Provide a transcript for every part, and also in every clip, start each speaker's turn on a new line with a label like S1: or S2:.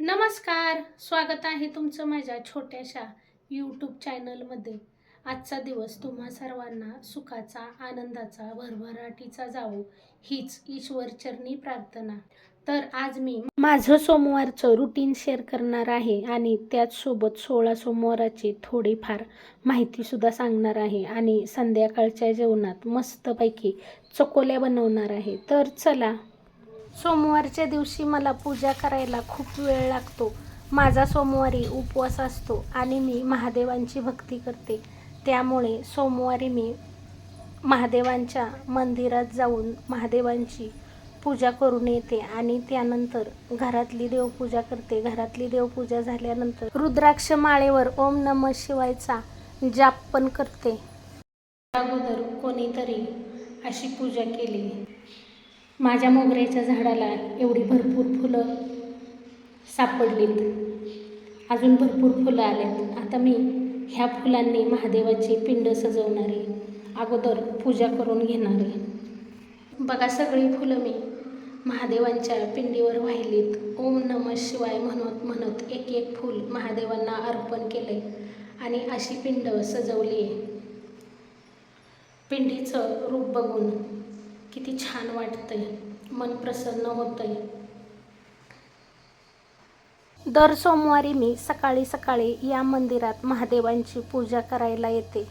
S1: नमस्कार स्वागत आहे तुमचं माझ्या छोट्याशा यूट्यूब चॅनलमध्ये आजचा दिवस तुम्हा सर्वांना सुखाचा आनंदाचा भरभराटीचा जावो हीच ईश्वरचरणी प्रार्थना. तर आज मी माझं सोमवारचं रुटीन शेअर करणार आहे आणि त्याचसोबत सोळा सोमवाराची थोडीफार माहितीसुद्धा सांगणार आहे आणि संध्याकाळच्या जेवणात मस्तपैकी चकोल्या बनवणार आहे. तर चला सोमवारच्या दिवशी मला पूजा करायला खूप वेळ लागतो. माझा सोमवारी उपवास असतो आणि मी महादेवांची भक्ती करते. त्यामुळे सोमवारी मी महादेवांच्या मंदिरात जाऊन महादेवांची पूजा करून येते आणि त्यानंतर घरातली देवपूजा करते. घरातली देवपूजा झाल्यानंतर रुद्राक्ष माळेवर ओम नम शिवायचा जाप पण करते. अगोदर कोणीतरी अशी पूजा केली. माझ्या मोगऱ्याच्या झाडाला एवढी भरपूर फुलं सापडलीत. अजून भरपूर फुलं आलेत. आता मी ह्या फुलांनी महादेवाची पिंड सजवणारी अगोदर पूजा करून घेणारी. बघा सगळी फुलं मी महादेवांच्या पिंडीवर वाहिलीत ओम नम शिवाय म्हणत म्हणत एक एक फूल महादेवांना अर्पण केले आणि अशी पिंड सजवली आहे पिंडीचं रूप बघून किती छान वाटतंय मन प्रसन्न होतंय. दर सोमवारी मी सकाळी सकाळी या मंदिरात महादेवांची पूजा करायला येते.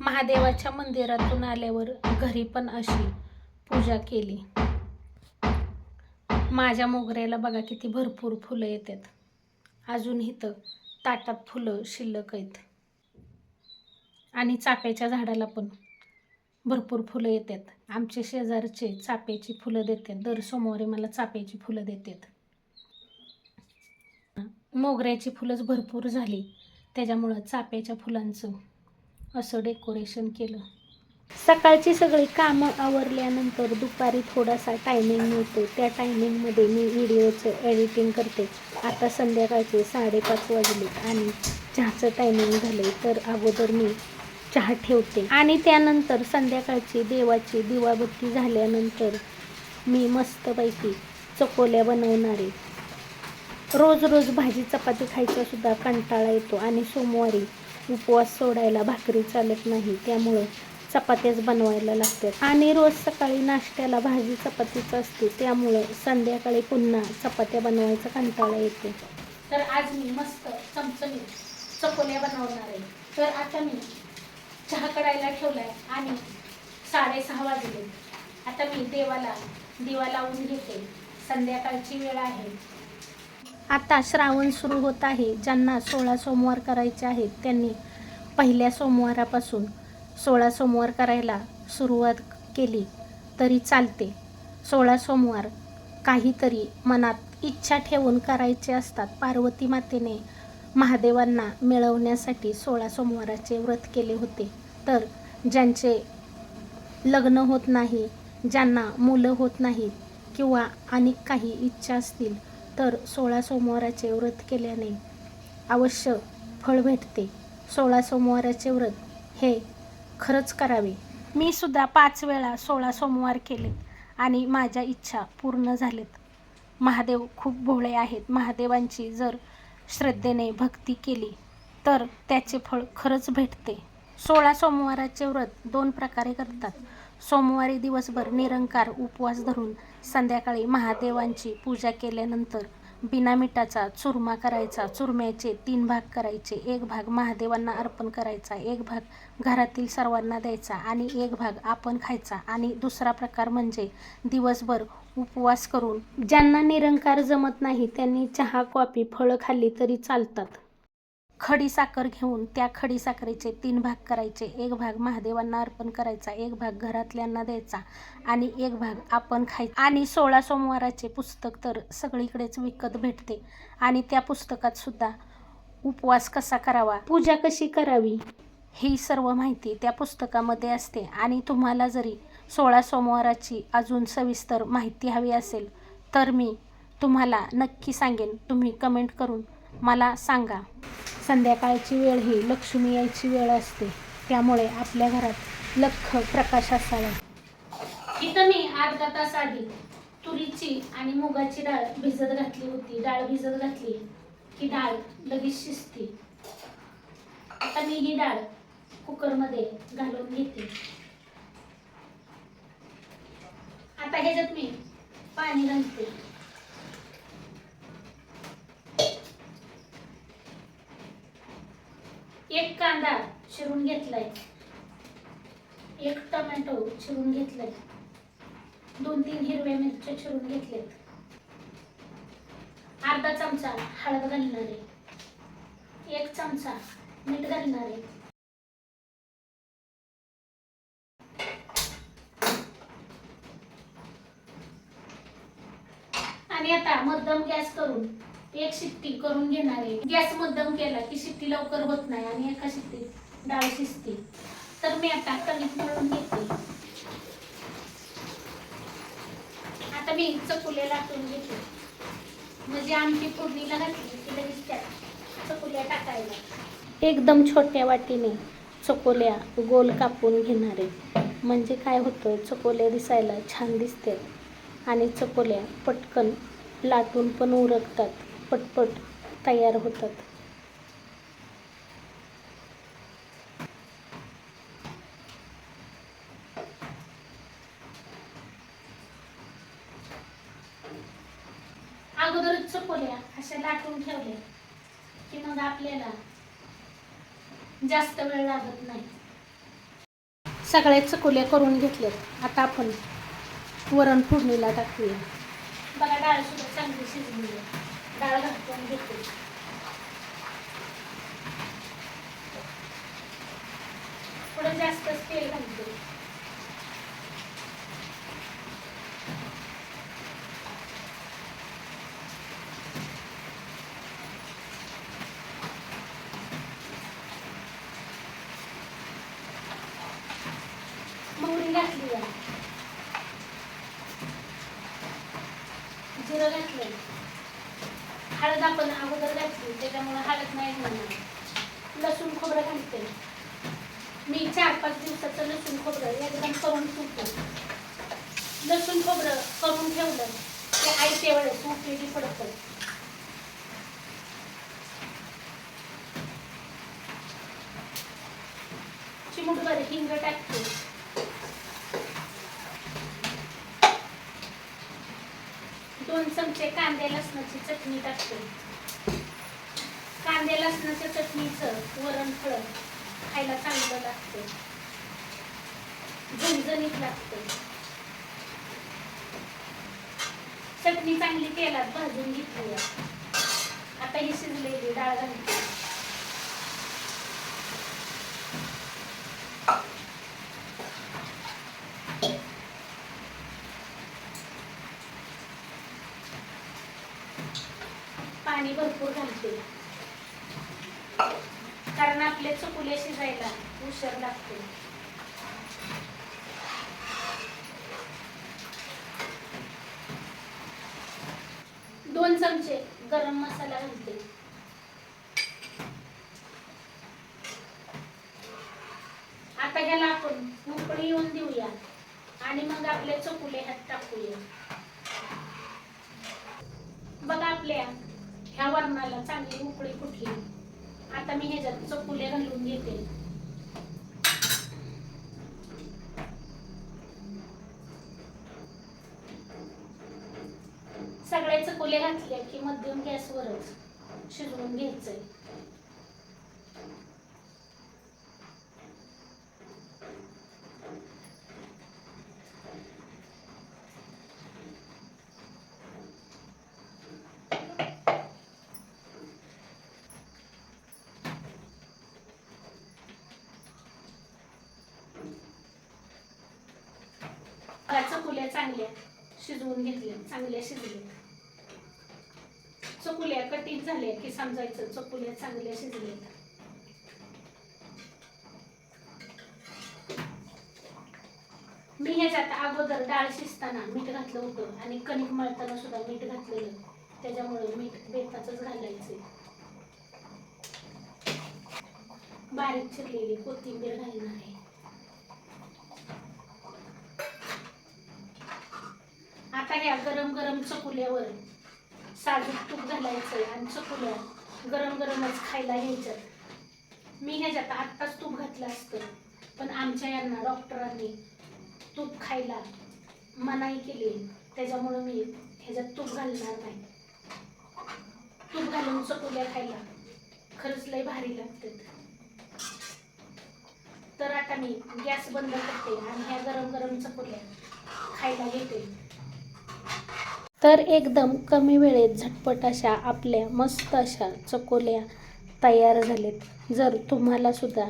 S1: महादेवाच्या मंदिरातून आल्यावर घरी पण अशी पूजा केली. माझ्या मोगऱ्याला बघा किती भरपूर फुलं येतात. अजून इथं ताटात फुलं शिल्लक आहेत. आणि चाफ्याच्या झाडाला पण. भरपूर फुलं येतात. आमचे शेजारचे चाप्याची फुलं देतात. दर सोमवारी मला चाप्याची फुलं देतात. मोगऱ्याची फुलंच भरपूर झाली. त्याच्यामुळं चाफ्याच्या फुलांचं असं डेकोरेशन केलं. सकाळची सगळी कामं आवरल्यानंतर दुपारी थोडासा टायमिंग मिळतो. त्या टायमिंगमध्ये मी व्हिडिओचं एडिटिंग करते. आता संध्याकाळचे साडेपाच वाजले आणि चहाचं टायमिंग झालं तर अगोदर मी चहा ठेवते. आणि त्यानंतर संध्याकाळची देवाची दिवाबत्ती झाल्यानंतर मी मस्तपैकी चकोल्या बनवणारे. रोज रोज भाजी चपाती खायचा सुद्धा कंटाळा येतो आणि सोमवारी उपवास सोडायला भाकरी चालत नाही त्यामुळं चपात्याच बनवायला लागतात. आणि रोज सकाळी नाश्त्याला भाजी चपातीच असते त्यामुळं संध्याकाळी पुन्हा चपात्या बनवायचा कंटाळा येतो. तर आज मी मस्त चमचमी चकोल्या बनवणार आहे. तर आता मी कडायला ठेवलाय आणि साडेसहा वाजले. आता मी देवाला दिवा लावून घेते. संध्याकाळची वेळ आहे. आता श्रावण सुरू होत आहे. ज्यांना सोळा सोमवार करायचे आहेत त्यांनी पहिल्या सोमवारापासून सोळा सोमवार करायला सुरुवात केली तरी चालते. सोळा सोमवार काहीतरी मनात इच्छा ठेवून करायचे असतात. पार्वती मातेने महादेवांना मिळवण्यासाठी सोळा सोमवाराचे व्रत केले होते. तर ज्यांचे लग्न होत नाही ज्यांना मुलं होत नाहीत किंवा अनेक काही इच्छा असतील तर सोळा सोमवाराचे व्रत केल्याने अवश्य फळ भेटते. सोळा सोमवाराचे व्रत हे खरंच करावे. मी सुद्धा पाच वेळा सोळा सोमवार केले आणि माझ्या इच्छा पूर्ण झालेत. महादेव खूप भोळे आहेत. महादेवांची जर श्रद्धेने भक्ती केली तर त्याचे फळ खरंच भेटते. सोळा सोमवाराचे व्रत दोन प्रकारे करतात. सोमवारी दिवसभर निरंकार उपवास धरून संध्याकाळी महादेवांची पूजा केल्यानंतर बिना मिठाचा चुरमा करायचा चुरम्याचे तीन भाग करायचे एक भाग महादेवांना अर्पण करायचा एक भाग घरातील सर्वांना द्यायचा आणि एक भाग आपण खायचा आणि दुसरा प्रकार म्हणजे दिवसभर उपवास करून ज्यांना निरंकार जमत नाही त्यांनी चहा कॉफी फळं खाल्ली तरी चालतात. खडी साखर घेऊन त्या खडी साखरेचे तीन भाग करायचे. एक भाग महादेवांना अर्पण करायचा एक भाग घरातल्यांना द्यायचा आणि एक भाग आपण खायचा. आणि सोळा सोमवाराचे पुस्तक तर सगळीकडेच विकत भेटते. आणि त्या पुस्तकात सुद्धा उपवास कसा करावा पूजा कशी करावी ही सर्व माहिती त्या पुस्तकामध्ये असते. आणि तुम्हाला जरी सोळा सोमवाराची अजून सविस्तर माहिती हवी असेल तर मी तुम्हाला नक्की सांगेन. तुम्ही कमेंट करून मला सांगा. संध्याकाळची वेळ ही लक्ष्मी यायची वेळ असते. त्यामुळे आपल्या घरात लख प्रकाश असावा. इथं मी अर्धा तास आधी तुरीची आणि मुगाची डाळ भिजत घातली होती. डाळ भिजत घातली की डाळ लगेच शिजते. आता मी ही डाळ कुकरमध्ये घालून घेते. आता ह्याच्यात मी पाणी घालते. एक कांदा चिरून घेतलाय. एक टोमॅटो चिरून घेतलाय. दोन तीन हिरव्या मिरच्या चिरून घेतल्यात. अर्धा चमचा हळद घालणार आहे. एक चमचा मीठ घालणार आहे. आणि आता मध्यम गॅस करून एक शिट्टी करून घेणार आहे. गॅस मध्यम केला की शिट्टी लवकर होत नाही आणि एका शिट्टीत डाळ शिजते. तर मी आता कणिक मळून घेते. आता मी चकुले लाटून घेते. म्हणजे आमची फोडणीला घातली की लगेच त्यात चकुल्या टाकायला. एकदम छोट्या वाटीने चकोल्या गोल कापून घेणार आहे. म्हणजे काय होतं चकोल्या दिसायला छान दिसते आणि चकोल्या पटकन लाटून पण उरकतात. पटपट तयार होतात. अगोदरच चकोल्या अशा लाटून ठेवल्या की मग आपल्याला जास्त वेळ लागत नाही. सगळ्या चकोल्या करून घेतल्यात. आता आपण वरण फोडणीला टाकूया. बघा डाळ सुद्धा चांगली शिजली आहे. डाळ घालून घेते. थोडं जास्तच तेल घालते. मोहरी घातली आहे. जिरं घातलंय. हळद आपण अगोदर घातली त्याच्यामुळे हळद नाही घालणार लसूण खोबरं घालते. मी चार पाच दिवसाचं लसूण खोबरं एकदम करून ठेवतो लसूण खोबरं करून ठेवलं ते आयत्या वेळेस उपयोगी पडतं. चिमुटभर हिंग टाक दोन चमचे कांदे लसणाची चटणी टाकते. कांदे लसणाच्या चटणीचं वरण फळ खायला चांगलं लागतं. झणझणीत लागतं. चटणी चांगली तेलात भाजून घेतली आता ही शिजलेली डाळ घालते. पाणी भरपूर घालते. कारण आपले चुकुले शिजायला उशीर लागते. दोन चमचे गरम मसाला घालते. आता ह्याला आपण उकळी येऊन देऊया आणि मग आपले चकुले ह्यात टाकूया. बघा आपल्या ह्या वरणाला चांगली उकळी फुटली आता मी ह्याच्यात चकुले घालून घेते. सगळे चकुले घातले की मध्यम गॅसवरच शिजवून घ्यायचंय बघा, चकुल्या चांगल्या शिजवून घेतल्या चांगल्या शिजल्या. चकुल्या कटिंग झाल्या की समजायचं चकुल्या चांगल्या शिजल्या. मी ह्याच्यात अगोदर डाळ शिजताना मीठ घातलं होतं आणि कणिक मळताना सुद्धा मीठ घातलेलं. त्याच्यामुळे मीठ बेताच घालायचं. बारीक चिरलेली कोथिंबीर घालणार आहे. आता ह्या गरम गरम चकुल्यावर साजूक तूप घालायचं आणि चकुल्या गरम गरमच खायला घ्यायचं मी ह्याच्यात आत्ताच तूप घातलं असतं पण आमच्या यांना डॉक्टरांनी तूप खायला मनाई केली. त्याच्यामुळं मी ह्याच्यात तूप घालणार नाही. तूप घालून चकुल्या खायला खरंच लय भारी लागतात. तर आता मी गॅस बंद करते आणि ह्या गरम गरम चकुल्या खायला घेते. तर एकदम कमी वेळेत झटपट अशा आपल्या मस्त अशा चकोल्या तयार झालेत. जर तुम्हालासुद्धा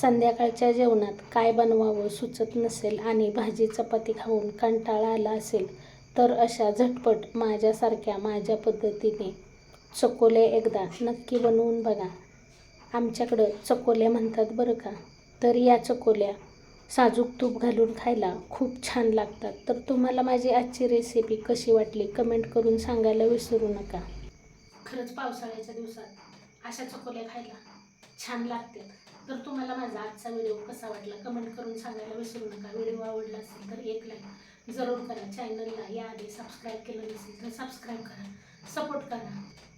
S1: संध्याकाळच्या जेवणात काय बनवावं सुचत नसेल आणि भाजी चपाती खाऊन कंटाळा आला असेल तर अशा झटपट माझ्यासारख्या माझ्या पद्धतीने चकोले एकदा नक्की बनवून बघा. आमच्याकडं चकोल्या म्हणतात बरं का? तर या चकोल्या साजूक तूप घालून खायला खूप छान लागतात. तर तुम्हाला माझी आजची रेसिपी कशी वाटली? कमेंट करून सांगायला विसरू नका. खरंच पावसाळ्याच्या दिवसात अशा चकोल्या खायला छान लागते तर तुम्हाला माझा आजचा व्हिडिओ कसा वाटला? कमेंट करून सांगायला विसरू नका. व्हिडिओ आवडला असेल तर एक लाईक जरूर करा. चॅनलला याआधी सबस्क्राईब केलं नसेल तर सबस्क्राईब करा. सपोर्ट करा.